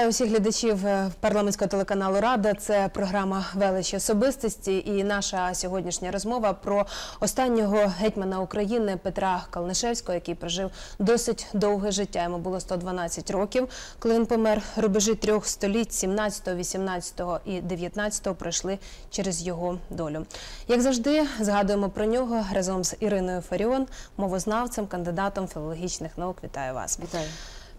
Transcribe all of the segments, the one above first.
Вітаю усіх глядачів е, парламентського телеканалу Рада. Це програма Величі особистості. І наша сьогоднішня розмова про останнього гетьмана України Петра Калнишевського, який прожив досить довге життя. Йому було 112 років, коли він помер. Рубежі трьох століть 17, 18 і 19 пройшли через його долю. Як завжди, згадуємо про нього разом з Іриною Фаріон, мовознавцем, кандидатом філологічних наук. Вітаю вас. Вітаю.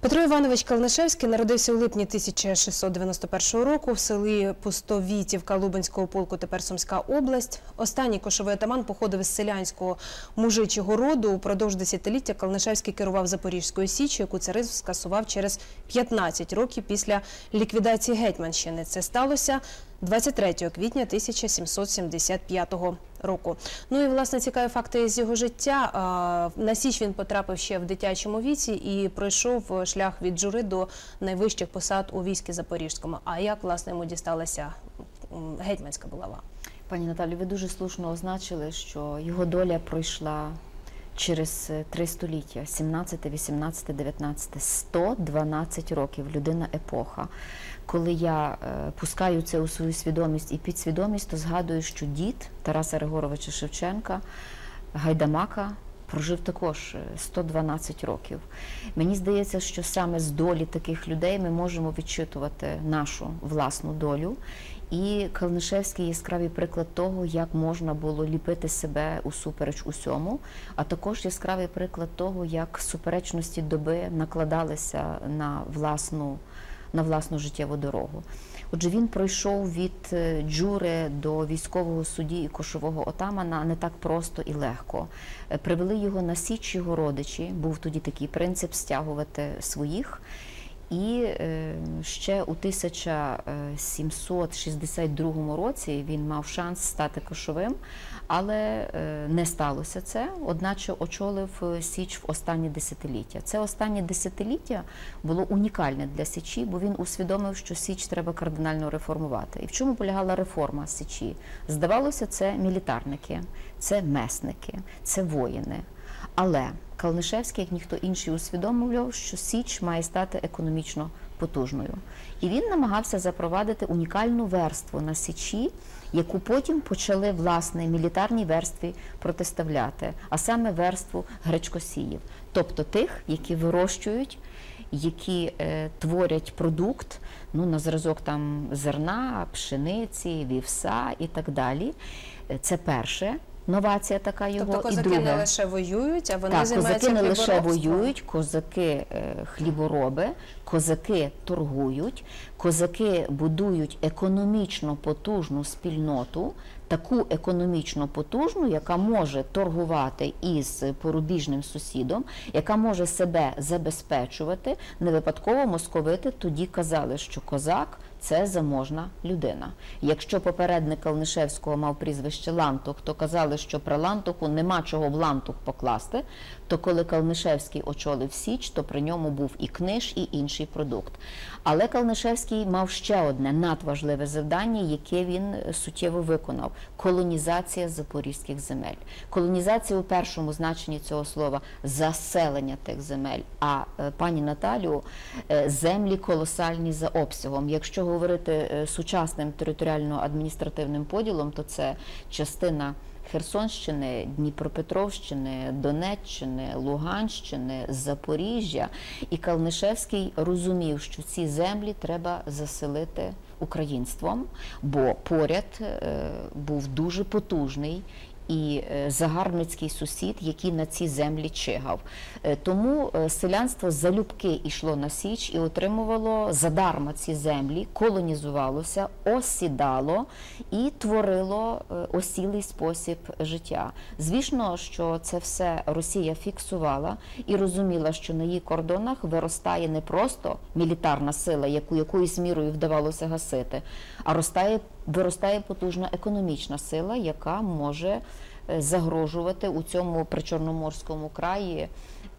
Петро Іванович Калнишевський народився у липні 1691 року в селі Пустовітівка Лубенського полку, тепер Сумська область. Останній кошовий атаман походив із селянського мужичого роду. Упродовж десятиліття Калнишевський керував Запорізькою січчю, яку царизм скасував через 15 років після ліквідації Гетьманщини. Це сталося 23 квітня 1775 року. Ну і власне цікаві факти з його життя. На Січ він потрапив ще в дитячому віці і пройшов шлях від жури до найвищих посад у війські Запорізькому. А як власне йому дісталася гетьманська булава? Пані Наталі, ви дуже слушно означили, що його доля пройшла через е, три століття: 17, 18, 19, 112 років. Людина епоха. Коли я е, пускаю це у свою свідомість і підсвідомість, то згадую, що дід Тараса Григоровича Шевченка, Гайдамака. Прожив також е, 112 років. Мені здається, що саме з долі таких людей ми можемо відчитувати нашу власну долю. І Калнишевський яскравий приклад того, як можна було ліпити себе усупереч усьому, а також яскравий приклад того, як суперечності доби накладалися на власну, на власну життєву дорогу. Отже, він пройшов від е, джури до військового судді і кошового отамана не так просто і легко. Е, Привели його на січ його родичі. Був тоді такий принцип стягувати своїх. І е, ще у 1762 році він мав шанс стати кошовим, але е, не сталося це. Одначе очолив е, Січ в останнє десятиліття. Це останнє десятиліття було унікальне для Січі, бо він усвідомив, що Січ треба кардинально реформувати. І в чому полягала реформа Січі? Здавалося, це мілітарники, це месники, це воїни. Але Калнишевський, як ніхто інший, усвідомлював, що Січ має стати економічно потужною. І він намагався запровадити унікальну верству на Січі, яку потім почали власне мілітарній верстві протиставляти, а саме верству гречкосіїв, тобто тих, які вирощують, які е, творять продукт, ну на зразок там зерна, пшениці, вівса і так далі. Е, Це перше. Новація така його Тобто і козаки друге. не лише воюють, а вони Так, займаються козаки не лише воюють, козаки е, хлібороби, козаки торгують, козаки будують економічно потужну спільноту, таку економічно потужну, яка може торгувати із порубіжним сусідом, яка може себе забезпечувати. Не випадково московити тоді казали, що козак. Це заможна людина. Якщо попередник Калнишевського мав прізвище Лантух, то казали, що при Лантуху нема чого в Лантух покласти. То коли Калнишевський очолив Січ, то при ньому був і книж, і інший продукт. Але Калнишевський мав ще одне надважливе завдання, яке він е, суттєво виконав: колонізація запорізьких земель. Колонізація у першому значенні цього слова заселення тих земель. А е, пані Наталю, е, землі колосальні за обсягом. Якщо говорити сучасним територіально-адміністративним поділом, то це частина. Херсонщини, Дніпропетровщини, Донеччини, Луганщини, Запоріжжя. І Калнишевський розумів, що ці землі треба заселити українством, бо поряд е, був дуже потужний. І е, загарбницький сусід, який на ці землі чигав. Е, Тому е, селянство залюбки йшло на січ і отримувало задарма ці землі, колонізувалося, осідало і творило осілий спосіб життя. Звісно, що це все Росія фіксувала і розуміла, що на її кордонах виростає не просто мілітарна сила, яку якоюсь мірою вдавалося гасити, а ростає, виростає потужна економічна сила, яка може загрожувати у цьому причорноморському краї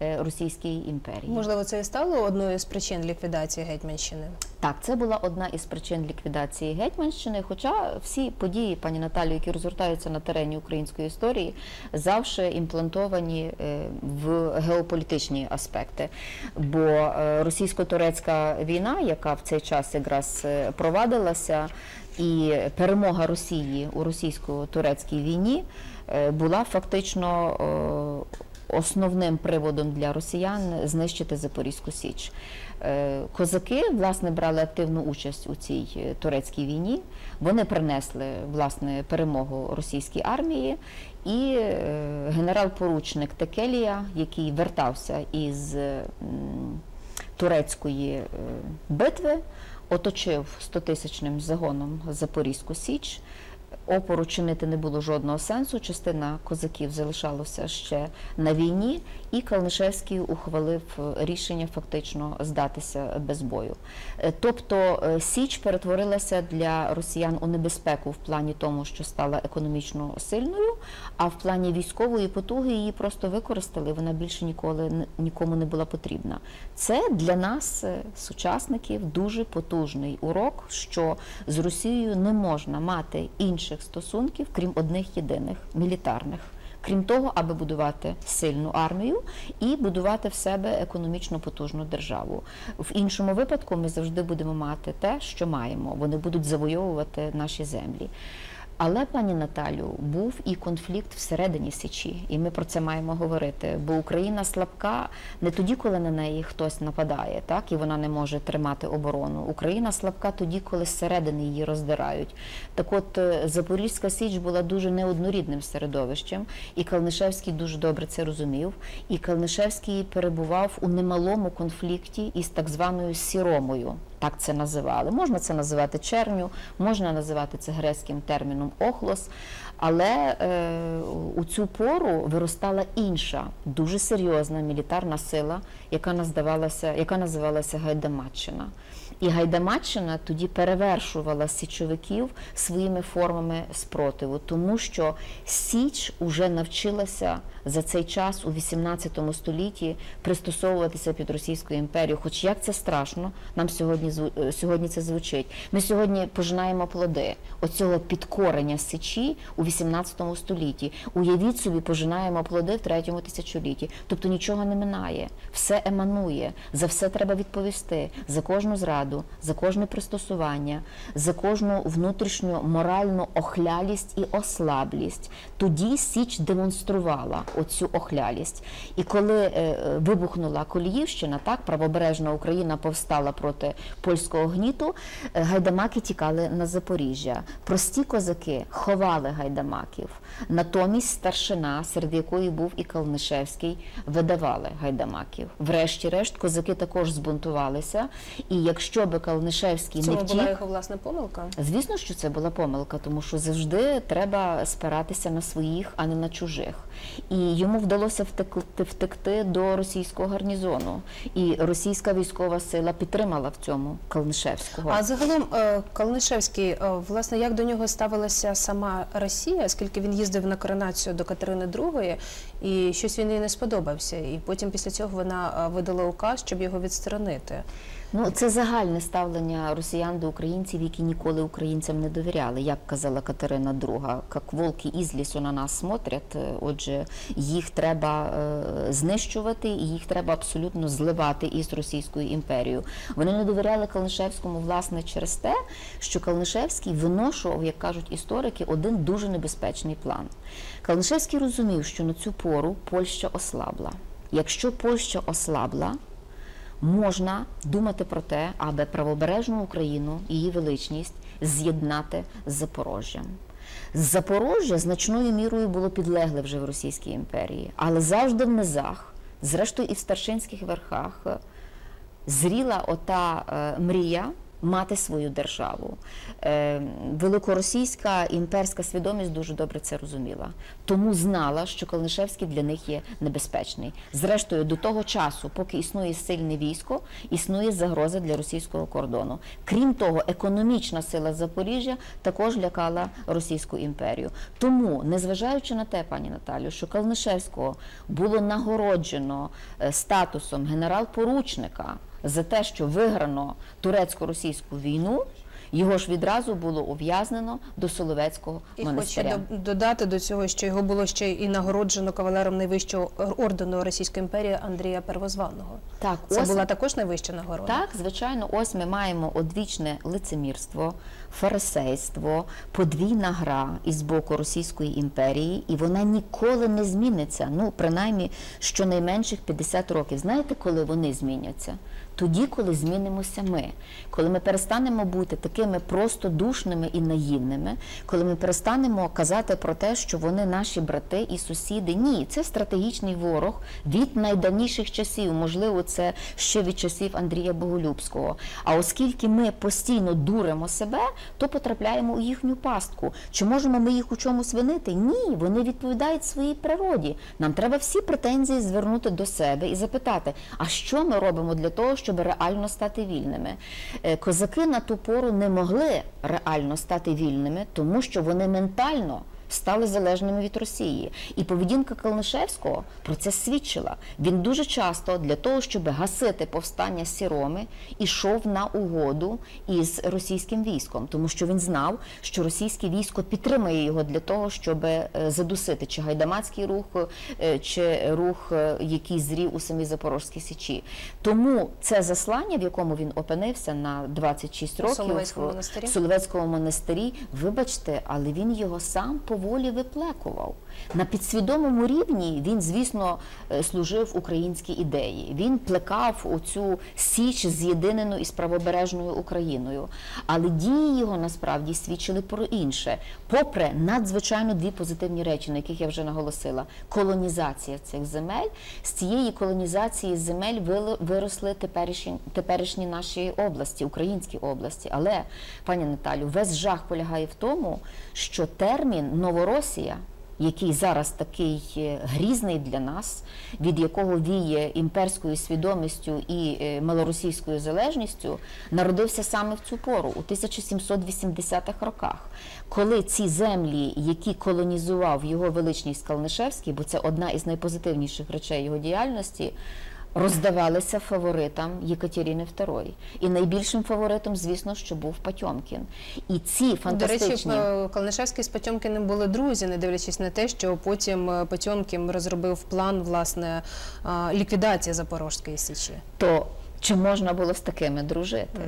е, Російській імперії. Можливо, це і стало одною з причин ліквідації Гетьманщини. Так, це була одна із причин ліквідації Гетьманщини. Хоча всі події, пані Наталію, які розгортаються на терені української історії, завжди імплантовані е, в геополітичні аспекти. Бо е, російсько-турецька війна, яка в цей час якраз е, провадилася, і перемога Росії у російсько-турецькій війні е, була фактично е, основним приводом для росіян знищити Запорізьку Січ. Е, Козаки власне брали активну участь у цій е, турецькій війні. Вони принесли власне перемогу російській армії, і е, генерал-поручник Текелія, який вертався із турецької е, битви, оточив 100-тисячним загоном Запорізьку Січ. Опору чинити не було жодного сенсу. Частина козаків залишалася ще на війні, і Калнишевський ухвалив е, рішення фактично здатися без бою. Е, Тобто е, Січ перетворилася для росіян у небезпеку в плані тому, що стала економічно сильною, а в плані військової потуги її просто використали. Вона більше ніколи нікому не була потрібна. Це для нас, сучасників, дуже потужний урок, що з Росією не можна мати інших стосунків, крім одних єдиних мілітарних. Крім того, аби будувати сильну армію і будувати в себе економічно потужну державу. В іншому випадку ми завжди будемо мати те, що маємо. Вони будуть завойовувати наші землі. Але, пані Наталю, був і конфлікт всередині Січі, і ми про це маємо говорити. Бо Україна слабка не тоді, коли на неї хтось нападає, так і вона не може тримати оборону. Україна слабка тоді, коли зсередини її роздирають. Так от е, Запорізька Січ була дуже неоднорідним середовищем, і Калнишевський дуже добре це розумів. І Калнишевський перебував у немалому конфлікті із так званою сіромою. Так це називали. Можна це називати черню, можна називати це грецьким терміном охлос. Але е, у цю пору виростала інша, дуже серйозна мілітарна сила, яка називалася, яка називалася Гайдамаччина. І Гайдамаччина тоді перевершувала січовиків своїми формами спротиву, тому що Січ уже навчилася за цей час у 18 столітті пристосовуватися під Російську імперію. Хоч як це страшно, нам сьогодні е, сьогодні це звучить. Ми сьогодні пожинаємо плоди оцього підкорення Січі у 18 столітті. Уявіть собі, пожинаємо плоди в третьому тисячолітті. Тобто нічого не минає, все еманує. За все треба відповісти. За кожну зраду, за кожне пристосування, за кожну внутрішню моральну охлялість і ослаблість. Тоді Січ демонструвала оцю охлялість. І коли е, е, вибухнула Коліївщина, так правобережна Україна повстала проти польського гніту, е, гайдамаки тікали на Запоріжжя. Прості козаки ховали гайдамаків. Натомість старшина, серед якої був і Калнишевський, видавали гайдамаків. Врешті-решт, козаки також збунтувалися. І якщо би Калнишевський не цьому була втік, його власна помилка. Звісно, що це була помилка, тому що завжди треба спиратися на своїх, а не на чужих. І йому вдалося втекти, втекти до російського гарнізону. І російська військова сила підтримала в цьому Калнишевського. А загалом е, Калнишевський, е, власне, як до нього ставилася сама Росія, оскільки він їздив на коронацію до Катерини II, і щось він їй не сподобався. І потім після цього вона е, видала указ, щоб його відсторонити. Ну, це загальне ставлення росіян до українців, які ніколи українцям не довіряли. Як казала Катерина II, як волки із лісу на нас смотрять. Е, Отже, їх треба е, знищувати і їх треба абсолютно зливати із Російською імперією. Вони не довіряли Калнишевському власне через те, що Калнишевський виношував, як кажуть історики, один дуже небезпечний план. Калнишевський розумів, що на цю пору Польща ослабла. Якщо Польща ослабла, можна думати про те, аби правобережну Україну, її величність з'єднати з Запорожжям. Запорожжя значною мірою було підлегле вже в Російській імперії, але завжди в низах, зрештою і в старшинських верхах, е, зріла ота е, мрія мати свою державу. Е, великоросійська імперська свідомість дуже добре це розуміла. Тому знала, що Калнишевський для них є небезпечний. Зрештою, до того часу, поки існує сильне військо, існує загроза для російського кордону. Крім того, економічна сила Запоріжжя також лякала Російську імперію. Тому, незважаючи на те, пані Наталю, що Калнишевського було нагороджено е, статусом генерал-поручника за те, що виграно турецько-російську війну, його ж відразу було ув'язнено до Соловецького І монастиря. хочу додати до цього, що його було ще і нагороджено кавалером найвищого ордену Російської імперії Андрія Первозваного. Так, Це ось- була також найвища нагорода. Так, звичайно, ось ми маємо одвічне лицемірство, фарисейство, подвійна гра із боку Російської імперії, і вона ніколи не зміниться. Ну, принаймні, щонайменших 50 років. Знаєте, коли вони зміняться? Тоді, коли змінимося ми, коли ми перестанемо бути такими простодушними і наївними, коли ми перестанемо казати про те, що вони наші брати і сусіди. Ні, це стратегічний ворог від найдавніших часів. Можливо, це ще від часів Андрія Боголюбського. А оскільки ми постійно дуримо себе, то потрапляємо у їхню пастку. Чи можемо ми їх у чомусь винити? Ні, вони відповідають своїй природі. Нам треба всі претензії звернути до себе і запитати, а що ми робимо для того, щоб реально стати вільними? Е, Козаки на ту пору не могли реально стати вільними, тому що вони ментально стали залежними від Росії. І поведінка Калнишевського про це свідчила. Він дуже часто для того, щоб гасити повстання Сіроми, ішов на угоду із російським військом, тому що він знав, що російське військо підтримує його для того, щоб е, задусити чи гайдамацький рух, е, чи рух, е, який зрів у самій Запорозькій Січі. Тому це заслання, в якому він опинився на 26 У років Соловецькому монастирі? Соловецькому монастирі, вибачте, але він його сам поволі виплекував. На підсвідомому рівні він, звісно, е, служив українській ідеї. Він плекав оцю січ з'єдинену із правобережною Україною. Але дії його насправді свідчили про інше. Попри надзвичайно дві позитивні речі, на яких я вже наголосила: колонізація цих земель. З цієї колонізації земель виросли теперішні, теперішні наші області, українські області. Але, пані Наталю, весь жах полягає в тому, що термін Новоросія. Який зараз такий е, грізний для нас, від якого віє імперською свідомістю і е, малоросійською залежністю, народився саме в цю пору, у 1780-х роках, коли ці землі, які колонізував його величність Калнишевський, бо це одна із найпозитивніших речей його діяльності, роздавалися фаворитам Єкатерини II. І найбільшим фаворитом, звісно, що був Патьомкін. І ці До речі, е, Калнишевський з Патьомкіним були друзі, не дивлячись на те, що потім Патьомкін розробив план власне е, ліквідації Запорозької січі. то чи можна було з такими дружити?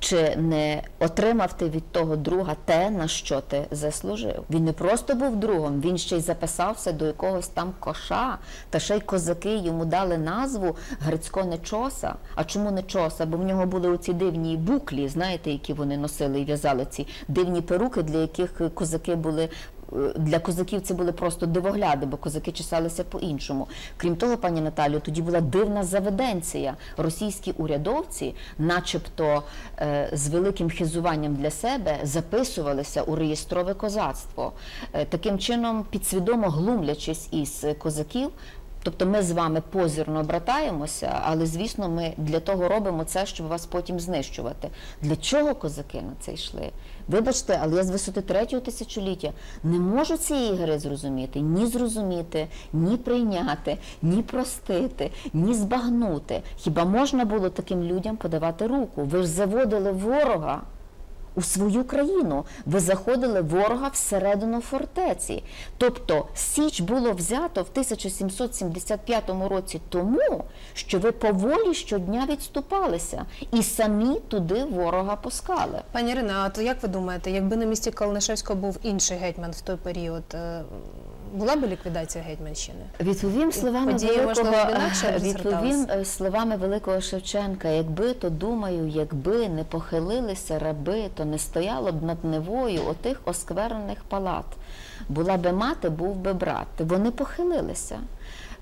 Чи не отримав ти від того друга те, на що ти заслужив? Він не просто був другом, він ще й записався до якогось там коша, та ще й козаки йому дали назву Грицько Нечоса. А чому Нечоса? Бо в нього були оці дивні буклі, знаєте, які вони носили і в'язали ці дивні перуки, для яких козаки були для козаків це були просто дивогляди, бо козаки чесалися по-іншому. Крім того, пані Наталю, тоді була дивна заведенція. Російські урядовці, начебто е, з великим хизуванням для себе, записувалися у реєстрове козацтво. Е, таким чином, підсвідомо глумлячись із козаків. Тобто ми з вами позірно братаємося, але звісно, ми для того робимо це, щоб вас потім знищувати. Для чого козаки на це йшли? Вибачте, але я з висоти третього тисячоліття не можу цієї гри зрозуміти, ні зрозуміти, ні прийняти, ні простити, ні збагнути. Хіба можна було таким людям подавати руку? Ви ж заводили ворога у свою країну. Ви заходили ворога всередину фортеці. Тобто Січ було взято в 1775 році тому, що ви поволі щодня відступалися і самі туди ворога пускали. Пані Ірина, а то як ви думаєте, якби на місці Калнишевського був інший гетьман в той період, е, була б ліквідація гетьманщини? Відповім словами Події, великого інакше відповім е, словами великого Шевченка. Якби то думаю, якби не похилилися раби, то не стояло б над Невою отих осквернених палат. Була би мати, був би брат. Вони похилилися.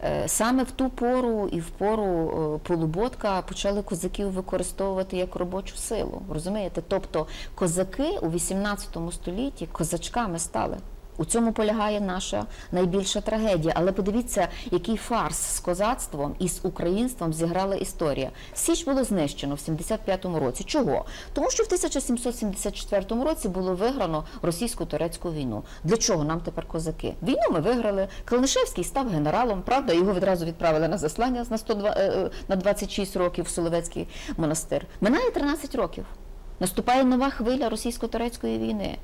Е, Саме в ту пору і в пору е, полуботка почали козаків використовувати як робочу силу. Розумієте? Тобто козаки у 18 столітті козачками стали. У цьому полягає наша найбільша трагедія. Але подивіться, який фарс з козацтвом і з українством зіграла історія. Січ було знищено в 75-му році. Чого? Тому що в 1774 році було виграно російсько-турецьку війну. Для чого нам тепер козаки? Війну ми виграли. Калнишевський став генералом. Правда, його відразу відправили на заслання на 102, е, е, на 26 років в Соловецький монастир. Минає 13 років. Наступає нова хвиля російсько-турецької війни.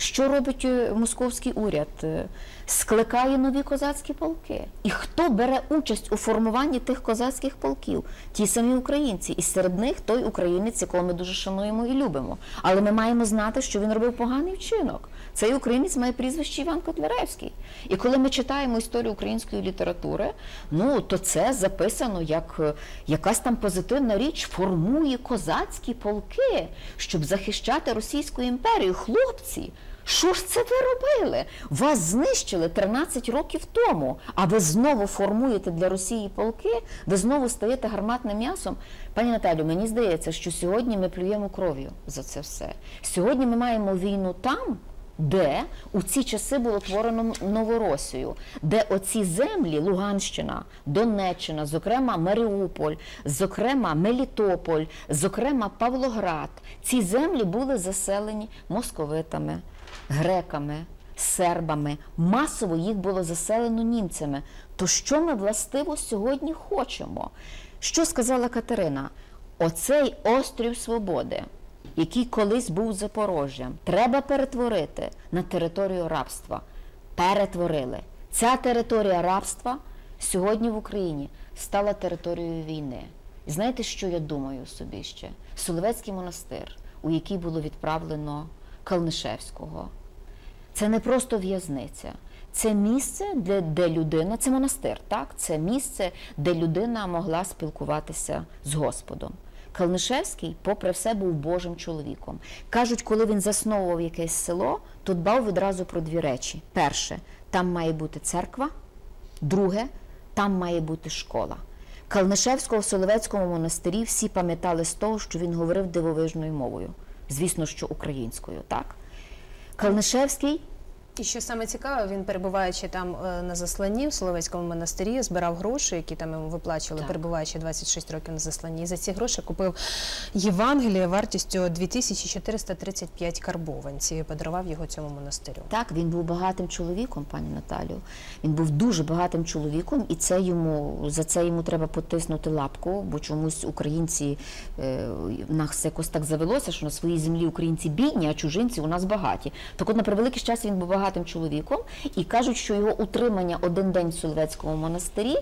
Що робить е, московський уряд? Е, Скликає нові козацькі полки. І хто бере участь у формуванні тих козацьких полків? Ті самі українці. І серед них той українець, якого ми дуже шануємо і любимо. Але ми маємо знати, що він робив поганий вчинок. Цей українець має прізвище Іван Котляревський. І коли ми читаємо історію української літератури, ну то це записано як е, якась там позитивна річ, формує козацькі полки, щоб захищати Російську імперію. Хлопці, що ж це ви робили? Вас знищили 13 років тому, а ви знову формуєте для Росії полки, ви знову стаєте гарматним м'ясом. Пані Наталю, мені здається, що сьогодні ми плюємо кров'ю за це все. Сьогодні ми маємо війну там, де у ці часи було творено Новоросію, де оці землі, Луганщина, Донеччина, зокрема Маріуполь, зокрема Мелітополь, зокрема Павлоград, ці землі були заселені московитами, греками, сербами. Масово їх було заселено німцями. То що ми властиво сьогодні хочемо? Що сказала Катерина? Оцей острів свободи який колись був Запорожжям, треба перетворити на територію рабства. Перетворили. Ця територія рабства сьогодні в Україні стала територією війни. Знаєте, що я думаю собі ще? Соловецький монастир, у який було відправлено Калнишевського. Це не просто в'язниця. Це місце, де, де людина, це монастир, так? Це місце, де людина могла спілкуватися з Господом. Калнишевський, попри все, був Божим чоловіком. Кажуть, коли він засновував якесь село, то дбав відразу про дві речі: перше, там має бути церква, друге, там має бути школа. Калнишевського в Соловецькому монастирі всі пам'ятали з того, що він говорив дивовижною мовою. Звісно, що українською, так? Калнишевський І що саме цікаве, він перебуваючи там е, на засланні в Соловецькому монастирі, збирав гроші, які там йому виплачували, Так. перебуваючи 26 років на засланні. І за ці гроші купив Євангеліє вартістю 2435 карбованців і подарував його цьому монастирю. Так, він був багатим чоловіком, пані Наталю. Він був дуже багатим чоловіком, і це йому за це йому треба потиснути лапку, бо чомусь українці е, в нас якось так завелося, що на своїй землі українці бідні, а чужинці у нас багаті. Так от на превеликий час він був багатим чоловіком, і кажуть, що його утримання один день в Соловецькому монастирі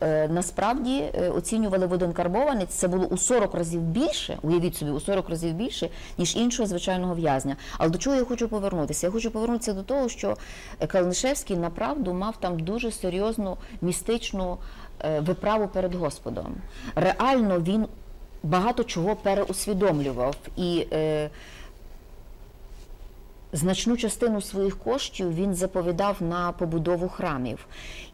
е, насправді е, оцінювали в один карбованець. Це було у 40 разів більше. Уявіть собі, у 40 разів більше, ніж іншого звичайного в'язня. Але до чого я хочу повернутися? Я хочу повернутися до того, що е, Калнишевський направду мав там дуже серйозну містичну виправу перед Господом. Реально він багато чого переусвідомлював і. Е, Значну частину своїх коштів він заповідав на побудову храмів.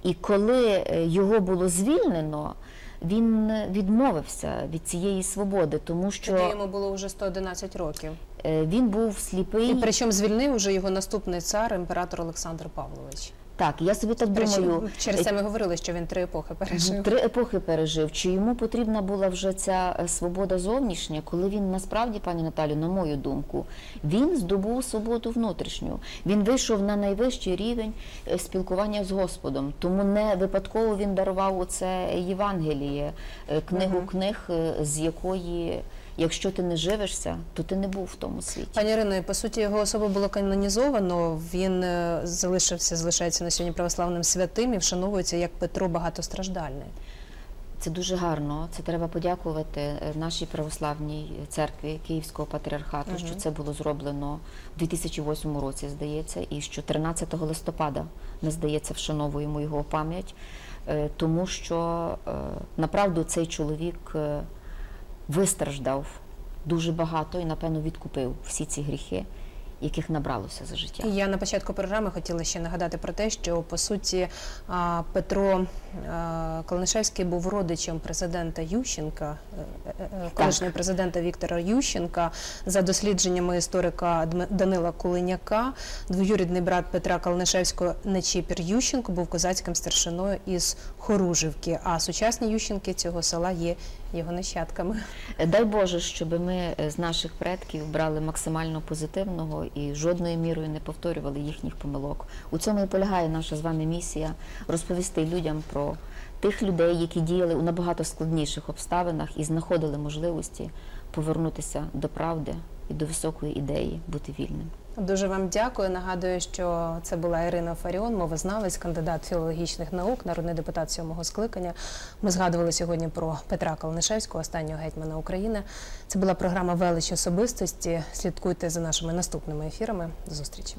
І коли е, його було звільнено, він відмовився від цієї свободи, тому Тоді що йому було вже 111 років. е, він був сліпий. І причому звільнив уже його наступний цар, імператор Олександр Павлович. Так, я собі так думаю. Через е, це ми говорили, що він три епохи пережив. Три епохи пережив. Чи йому потрібна була вже ця е, свобода зовнішня, коли він насправді, пані Наталю, на мою думку, він здобув свободу внутрішню. Він вийшов на найвищий рівень е, спілкування з Господом. Тому не випадково він дарував оце Євангеліє, книгу книг, е, з якої, якщо ти не живешся, то ти не був в тому світі. Пані Ірино, і, по суті, його особа було канонізовано. Він е, залишився, залишається на сьогодні православним святим і вшановується як Петро Багатостраждальний. Це дуже гарно. Це треба подякувати е, нашій православній церкві Київського патріархату, що це було зроблено в 2008 році, здається, і що 13 листопада, не здається, вшановуємо його пам'ять, е, тому що направду цей чоловік вистраждав дуже багато і, напевно, відкупив всі ці гріхи. яких набралося за життя. Я на початку програми хотіла ще нагадати про те, що по суті Петро а, Калнишевський був родичем президента Ющенка, е, е, е, колишнього президента Віктора Ющенка. За дослідженнями історика Данила Кулиняка, двоюрідний брат Петра Калнишевського Нечіпір Ющенко був козацьким старшиною із Хоружівки. А сучасні Ющенки цього села є його нащадками. Дай Боже, щоб ми е, з наших предків брали максимально позитивного і жодною мірою не повторювали їхніх помилок. У цьому і полягає наша з вами місія розповісти людям про тих людей, які діяли у набагато складніших обставинах і знаходили можливості повернутися до правди і до високої ідеї бути вільним. Дуже вам дякую. Нагадую, що це була Ірина Фаріон, мовознавець, кандидат філологічних наук, народний депутат сьомого скликання. Ми згадували сьогодні про Петра Калнишевського, останнього гетьмана України. Це була програма Велич особистості. Слідкуйте за нашими наступними ефірами. До зустрічі.